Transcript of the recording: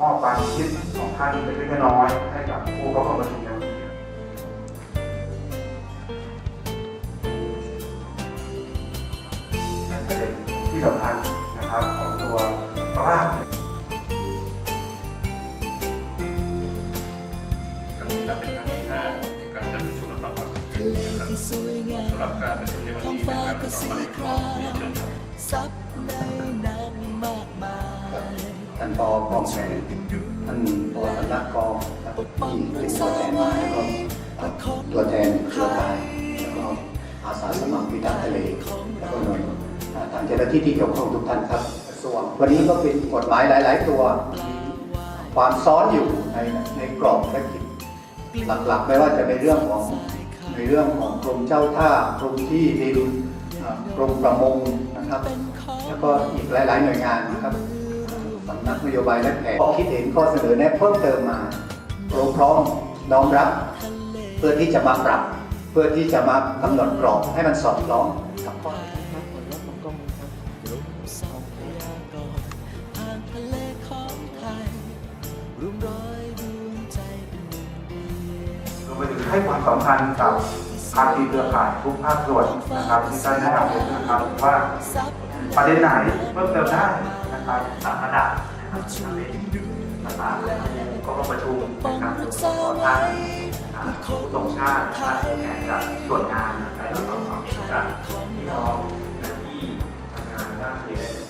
มอบความคิดของท่านเล็กๆน้อยๆให้กับผู้เข้าร่วมประชุมในวันนี้ประเด็นที่สำคัญนะครับของตัวร่างครั้งนี้นับเป็นครั้งที่ห้าในการจัดประชุมระดับความคิดนะครับสวยงามสำหรับการประชุมในวันท้องนี้นะฟ้าครับก็สีมาในครอราบเรียนเชิญครับ ท่านปอกองแสนท่านปอสำนักกองครับที่เป็นตัวแทนมาแล้วก็ตัวแทนเครือข่ายแล้วก็อาสาสมัครพิทักษ์ทะเลแล้วก็หน่วยอ่าทางเจ้าหน้าที่ที่เกี่ยวข้องทุกท่านครับกระทรวงวันนี้ก็เป็นกฎหมายหลาย ๆ ตัวความซ้อนอยู่ในในกรอบและกิจหลักๆ ไม่ว่าจะในเรื่องของในเรื่องของกรมเจ้าท่ากรมที่ดินกรมประมงนะครับ แล้วก็อีกหลาย ๆ หน่วยงานนะครับ นักนโยบายและแผนข้อคิดเห็นข้อเสนอแนะเพิ่มเติมมาเราพร้อมน้อมรับ เพื่อที่จะมาปรับ เพื่อที่จะมากำหนดกรอบให้มันสอดคล้องกับข้อรวมร้อยดวงใจเป็นหนึ่งเดียวรวมไปถึงให้ความสำคัญกับภาคีเครือข่ายทุกภาคส่วนนะครับที่ท่านแนะนำเลยนะครับว่าประเด็นไหนเพิ่มเติมได้ ภาษาระดับนะครับทั้งในภาษาก็ประชุมนะครับต่อท่านผู้ตรงชาติท่านแทนจากส่วนงานไปรับความเห็นจากพี่น้องที่ทำงานด้านเรียน